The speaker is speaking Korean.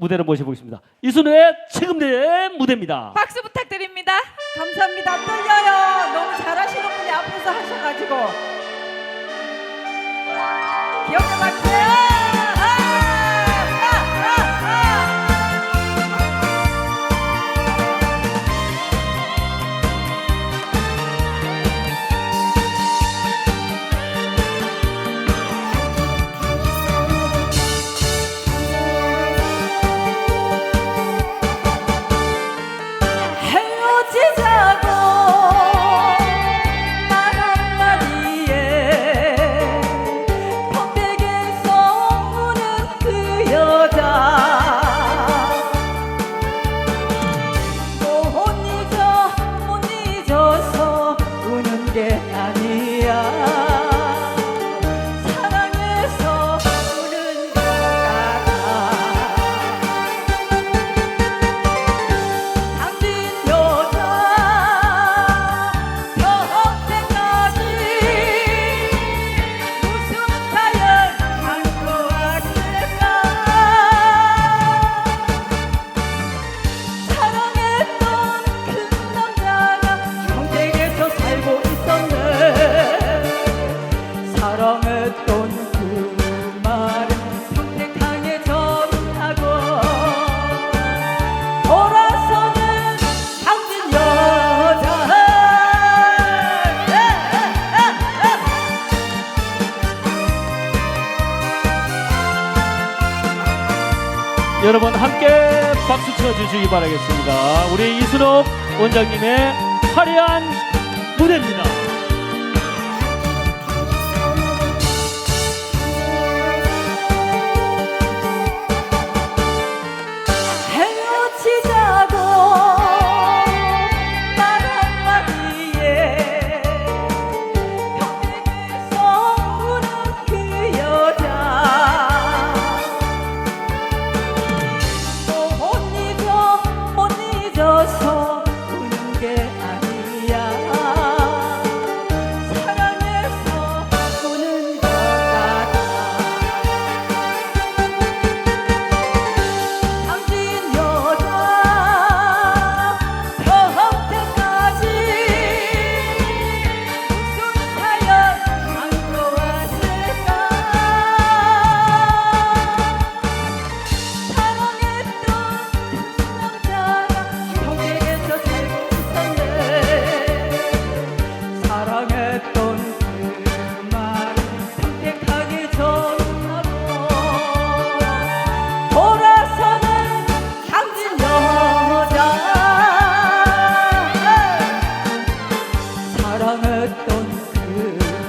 무대를 모셔보겠습니다. 이순우의 책임대 무대입니다. 박수 부탁드립니다. 감사합니다. 떨려요. 너무 잘. 여러분 함께 박수 쳐주시기 바라겠습니다. 우리 이순옥 원장님의 화려한 무대입니다. 사랑했던 그